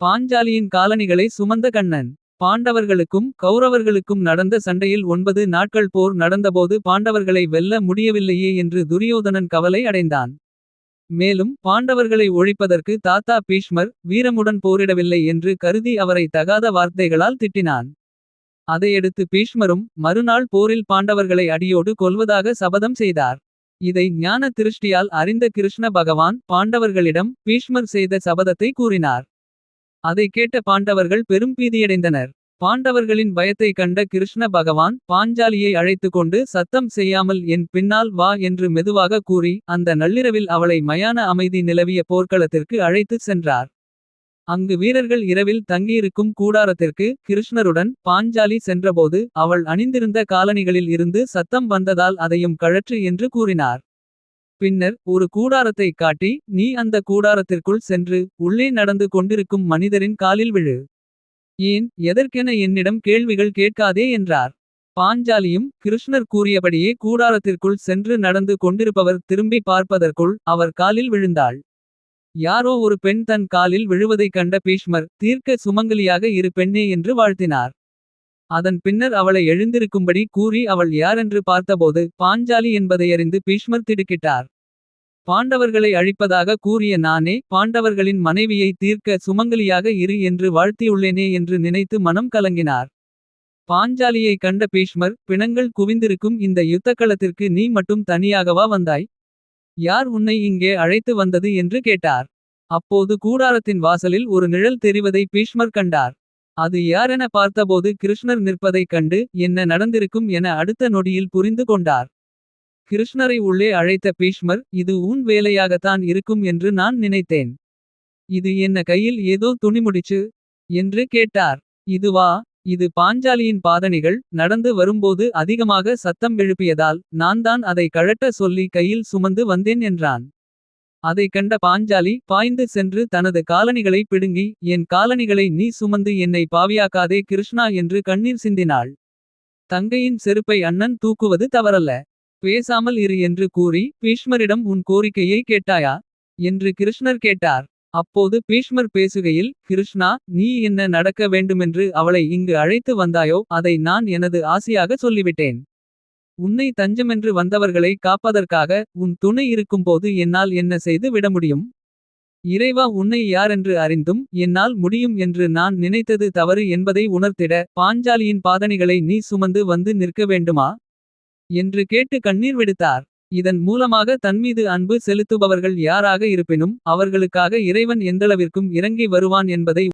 பாஞ்சாலியின் காலணிகளை சுமந்த கண்ணன். பாண்டவர்களுக்கும் கௌரவர்களுக்கும் நடந்த சண்டையில் ஒன்பது நாட்கள் போர் நடந்தபோது பாண்டவர்களை வெல்ல முடியவில்லையே என்று துரியோதனன் கவலை அடைந்தான். மேலும் பாண்டவர்களை ஒழிப்பதற்கு தாத்தா பீஷ்மர் வீரமுடன் போரிடவில்லை என்று கருதி அவரை தகாத வார்த்தைகளால் திட்டினான். அதையடுத்து பீஷ்மரும் மறுநாள் போரில் பாண்டவர்களை அடியோடு கொல்வதாக சபதம் செய்தார். இதை ஞான திருஷ்டியால் அறிந்த கிருஷ்ண பகவான் பாண்டவர்களிடம் பீஷ்மர் செய்த சபதத்தை கூறினார். அதை கேட்ட பாண்டவர்கள் பெரும் பீதியடைந்தனர். பாண்டவர்களின் பயத்தை கண்ட கிருஷ்ண பகவான் பாஞ்சாலியை அழைத்துக்கொண்டு சத்தம் செய்யாமல் என் பின்னால் வா என்று மெதுவாக கூறி அந்த நள்ளிரவில் அவளை மயான அமைதி நிலவிய போர்க்களத்திற்கு அழைத்துச் சென்றார். அங்கு வீரர்கள் இரவில் தங்கியிருக்கும் கூடாரத்திற்கு கிருஷ்ணருடன் பாஞ்சாலி சென்றபோது அவள் அணிந்திருந்த காலணிகளில் இருந்து சத்தம் வந்ததால் அதையும் கழற்று என்று கூறினார். பின்னர் ஒரு கூடாரத்தைக் காட்டி நீ அந்த கூடாரத்திற்குள் சென்று உள்ளே நடந்து கொண்டிருக்கும் மனிதரின் காலில் விழு. ஏன் எதற்கென என்னிடம் கேள்விகள் கேட்காதே என்றார். பாஞ்சாலியும் கிருஷ்ணர் கூறியபடியே கூடாரத்திற்குள் சென்று நடந்து கொண்டிருப்பவர் திரும்பி பார்ப்பதற்குள் அவர் காலில் விழுந்தாள். யாரோ ஒரு பெண் தன் காலில் விழுவதைக் கண்ட பீஷ்மர் தீர்க்க சுமங்கலியாக இரு பெண்ணே என்று வாழ்த்தினார். அதன் பின்னர் அவளை எழுந்திருக்கும்படி கூறி அவள் யாரென்று பார்த்தபோது பாஞ்சாலி என்பதையறிந்து பீஷ்மர் திடுக்கிட்டார். பாண்டவர்களை அழிப்பதாக கூறிய நானே பாண்டவர்களின் மனைவியை தீர்க்க சுமங்கலியாக இரு என்று வாழ்த்தியுள்ளேனே என்று நினைத்து மனம் கலங்கினார். பாஞ்சாலியை கண்ட பீஷ்மர் பிணங்கள் குவிந்திருக்கும் இந்த யுத்தக்களத்திற்கு நீ மட்டும் தனியாகவா வந்தாய். யார் உன்னை இங்கே அழைத்து வந்தது என்று கேட்டார். அப்போது கூடாரத்தின் வாசலில் ஒரு நிழல் தெரிவதை பீஷ்மர் கண்டார். அது யாரென பார்த்தபோது கிருஷ்ணர் நிற்பதைக் கண்டு என்ன நடந்திருக்கும் என அடுத்த நொடியில் புரிந்து கொண்டார். கிருஷ்ணரை உள்ளே அழைத்த பீஷ்மர் இது உன் வேலையாகத்தான் இருக்கும் என்று நான் நினைத்தேன். இது என்ன கையில் ஏதோ துணிமுடிச்சு. என்று கேட்டார் இதுவா இது பாஞ்சாலியின் பாதணிகள் நடந்து வரும்போது அதிகமாக சத்தம் எழுப்பியதால் நான்தான் அதை கழட்ட சொல்லி கையில் சுமந்து வந்தேன் என்றான். அதைக் கண்ட பாஞ்சாலி பாய்ந்து சென்று தனது காலணிகளை பிடுங்கி என் காலணிகளை நீ சுமந்து என்னை பாவியாக்காதே கிருஷ்ணா என்று கண்ணீர் சிந்தினாள். தங்கையின் செருப்பை அண்ணன் தூக்குவது தவறல்ல. பேசாமல் இரு என்று கூறி பீஷ்மரிடம் உன் கோரிக்கையை கேட்டாயா. என்று கிருஷ்ணர் கேட்டார். அப்போது பீஷ்மர் பேசுகையில் கிருஷ்ணா நீ என்ன நடக்க வேண்டுமென்று அவளை இங்கு அழைத்து வந்தாயோ அதை நான் எனது ஆசையாக சொல்லிவிட்டேன். உன்னை தஞ்சமென்று வந்தவர்களை காப்பதற்காக உன் துணை இருக்கும்போது என்னால் என்ன செய்து விட முடியும். இறைவா உன்னை யாரென்று அறிந்தும் என்னால் முடியும் என்று நான் நினைத்தது தவறு என்பதை உணர்த்திட பாஞ்சாலியின் பாதணிகளை நீ சுமந்து வந்து நிற்க வேண்டுமா. என்று கேட்டு கண்ணீர் விடுத்தார். இதன் மூலமாக தன்மீது அன்பு செலுத்துபவர்கள் யாராக இருப்பினும் அவர்களுக்காக இறைவன் எந்தளவிற்கும் இறங்கி வருவான் என்பதை.